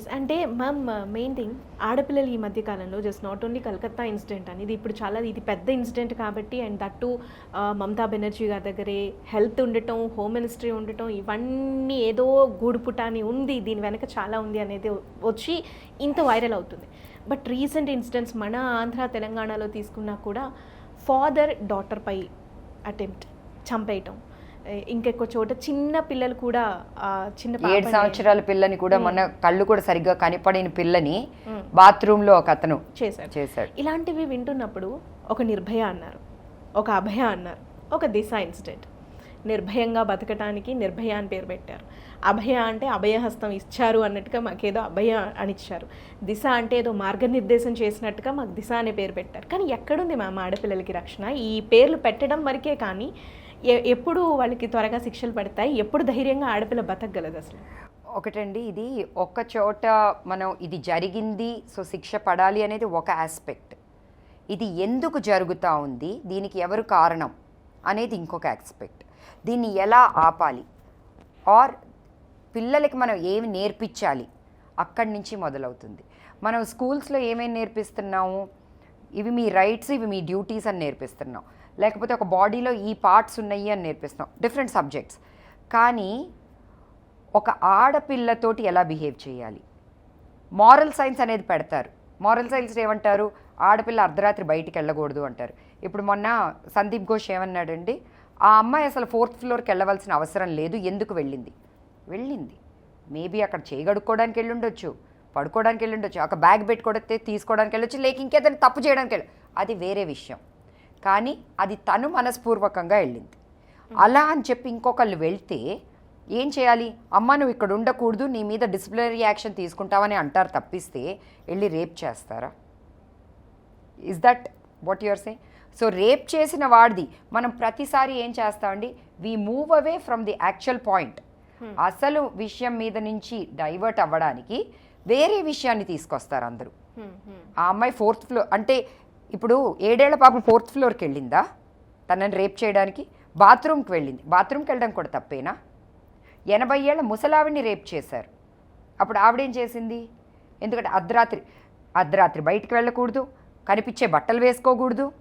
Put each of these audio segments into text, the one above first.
Yes అంటే ma'am main thing ఆడపిల్లలు ఈ మధ్య కాలంలో just not only Calcutta incident అని ఇది ఇప్పుడు చాలా ఇది పెద్ద ఇన్సిడెంట్ కాబట్టి and that uh, Mamata Banerjee గారి దగ్గరే హెల్త్ ఉండటం హోమ్ మినిస్ట్రీ ఉండటం ఇవన్నీ ఏదో గూడుపుటాని ఉంది దీని వెనక చాలా ఉంది అనేది వచ్చి ఇంత వైరల్ అవుతుంది. బట్ రీసెంట్ ఇన్సిడెంట్స్ మన ఆంధ్ర తెలంగాణలో తీసుకున్నా కూడా ఫాదర్ డాటర్పై అటెంప్ట్ చంపేయటం. ఇంకెక్కువ చోట చిన్న పిల్లలు కూడా చిన్న ఏడు సంవత్సరాల పిల్లని కూడా మొన్న కళ్ళు కూడా సరిగ్గా కనపడిన పిల్లని. బాత్రూమ్లో ఒక అతను చేశారు చేశాడు. ఇలాంటివి వింటున్నప్పుడు ఒక నిర్భయ అన్నారు ఒక అభయ అన్నారు ఒక దిశ ఇన్సిడెంట్. నిర్భయంగా బతకటానికి నిర్భయ అని పేరు పెట్టారు. అభయ అంటే అభయహస్తం ఇచ్చారు అన్నట్టుగా మాకేదో అభయ అని ఇచ్చారు. దిశ అంటే ఏదో మార్గనిర్దేశం చేసినట్టుగా మాకు దిశ అనే పేరు పెట్టారు. కానీ ఎక్కడుంది మ్యామ్ ఆడపిల్లలకి రక్షణ? ఈ పేర్లు పెట్టడం వరకే కానీ ఎప్పుడు వాళ్ళకి త్వరగా శిక్షలు పడతాయి? ఎప్పుడు ధైర్యంగా ఆడపిల్ల బతకగలదు అసలు? ఒకటండి ఇది ఒక చోట మనం ఇది జరిగింది సో శిక్ష పడాలి అనేది ఒక ఆస్పెక్ట్. ఇది ఎందుకు జరుగుతూ ఉంది? దీనికి ఎవరు కారణం అనేది ఇంకొక ఆస్పెక్ట్. దీన్ని ఎలా ఆపాలి? ఆర్ పిల్లలకి మనం ఏమి నేర్పించాలి? అక్కడి నుంచి మొదలవుతుంది. మనం స్కూల్స్లో ఏమేమి నేర్పిస్తున్నాము? ఇవి మీ రైట్స్ ఇవి మీ డ్యూటీస్ అని నేర్పిస్తున్నాం. లేకపోతే ఒక బాడీలో ఈ పార్ట్స్ ఉన్నాయి అని నేర్పిస్తున్నాం. డిఫరెంట్ సబ్జెక్ట్స్ కానీ ఒక ఆడపిల్లతోటి ఎలా బిహేవ్ చేయాలి? మారల్ సైన్స్ అనేది పెడతారు. మారల్ సైన్స్ ఏమంటారు? ఆడపిల్ల అర్ధరాత్రి బయటికి వెళ్ళకూడదు అంటారు. ఇప్పుడు మొన్న సందీప్ ఘోష్ ఏమన్నాడండి? ఆ అమ్మాయి అసలు ఫోర్త్ ఫ్లోర్కి వెళ్ళవలసిన అవసరం లేదు. ఎందుకు వెళ్ళింది? వెళ్ళింది. మేబీ అక్కడ చేయగడుక్కోవడానికి వెళ్ళి ఉండొచ్చు. పడుకోవడానికి వెళ్ళి ఉండొచ్చు. ఒక బ్యాగ్ పెట్టుకోవడితే తీసుకోవడానికి వెళ్ళొచ్చు లేక ఇంకేదైనా తప్పు చేయడానికి వెళ్ళి అది వేరే విషయం. కానీ అది తను మనస్పూర్వకంగా వెళ్ళింది. అలా అని చెప్పి ఇంకొకళ్ళు వెళ్తే ఏం చేయాలి? అమ్మ నువ్వు ఇక్కడ ఉండకూడదు నీ మీద డిసిప్లినరీ యాక్షన్ తీసుకుంటావని అంటారు తప్పిస్తే వెళ్ళి రేప్ చేస్తారా? Is that what your say so rape చేసిన వాడిది మనం ప్రతిసారి ఏం చేస్తామండి we move away from the actual point అసలు విషయం మీద నుంచి డైవర్ట్ అవ్వడానికి వేరే విషయాన్ని తీసుకొస్తారు అందరూ. ఆ అమ్మాయి ఫోర్త్ ఫ్లోర్ అంటే ఇప్పుడు ఏడేళ్ళ పాప ఫోర్త్ ఫ్లోర్కి వెళ్ళిందా? తనని రేప్ చేయడానికి? బాత్రూమ్కి వెళ్ళింది. బాత్రూమ్కి వెళ్ళడం కూడా తప్పేనా? ఎనభై ఏళ్ళ ముసలావిడిని రేప్ చేశారు. అప్పుడు ఆవిడేం చేసింది? ఎందుకంటే అర్ధరాత్రి అర్ధరాత్రి బయటికి వెళ్ళకూడదు కనిపించే బట్టలు వేసుకోకూడదు.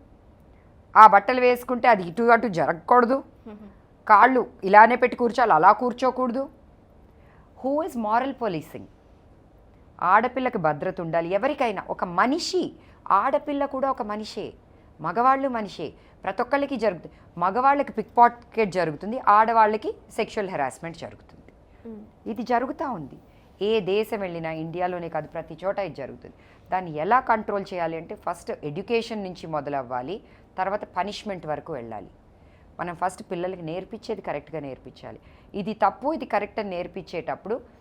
ఆ బట్టలు వేసుకుంటే అది ఇటు అటు జరగకూడదు. కాళ్ళు ఇలానే పెట్టి కూర్చోాలి అలా కూర్చోకూడదు. హూ ఇస్ మారల్ పోలీసింగ్ ఆడపిల్లకి భద్రత ఉండాలి. ఎవరికైనా ఒక మనిషి ఆడపిల్ల కూడా ఒక మనిషే. మగవాళ్ళు మనిషే. ప్రతి ఒక్కళ్ళకి జరుగుతుంది మగవాళ్ళకి పిక్ పాకెట్ జరుగుతుంది ఆడవాళ్ళకి సెక్షువల్ హెరాస్మెంట్ జరుగుతుంది. ఇది జరుగుతూ ఉంది. ఏ దేశం వెళ్ళినా ఇండియాలోనే కాదు ప్రతి చోట ఇది జరుగుతుంది. దాన్ని ఎలా కంట్రోల్ చేయాలి అంటే ఫస్ట్ ఎడ్యుకేషన్ నుంచి మొదలవ్వాలి తర్వాత పనిష్మెంట్ వరకు వెళ్ళాలి. మనం ఫస్ట్ పిల్లలకి నేర్పించేది కరెక్ట్గా నేర్పించాలి. ఇది తప్పు ఇది కరెక్ట్ అని నేర్పించేటప్పుడు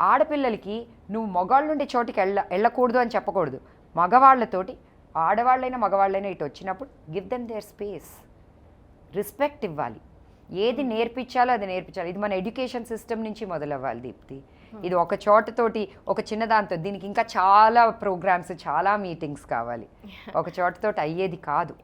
ఆడపిల్లలకి నువ్వు మగవాళ్ళు ఉండే చోటికి వెళ్ళ వెళ్ళకూడదు అని చెప్పకూడదు. మగవాళ్ళతోటి ఆడవాళ్ళైనా మగవాళ్ళైనా ఇటు వచ్చినప్పుడు give them their space. Respect ఇవ్వాలి. ఏది నేర్పించాలో అది నేర్పించాలి. ఇది మన ఎడ్యుకేషన్ సిస్టమ్ నుంచి మొదలవ్వాలి దీప్తి. ఇది ఒక చోటతోటి ఒక చిన్న దాంతో దీనికి ఇంకా చాలా ప్రోగ్రామ్స్ చాలా మీటింగ్స్ కావాలి. ఒక చోటతోటి అయ్యేది కాదు.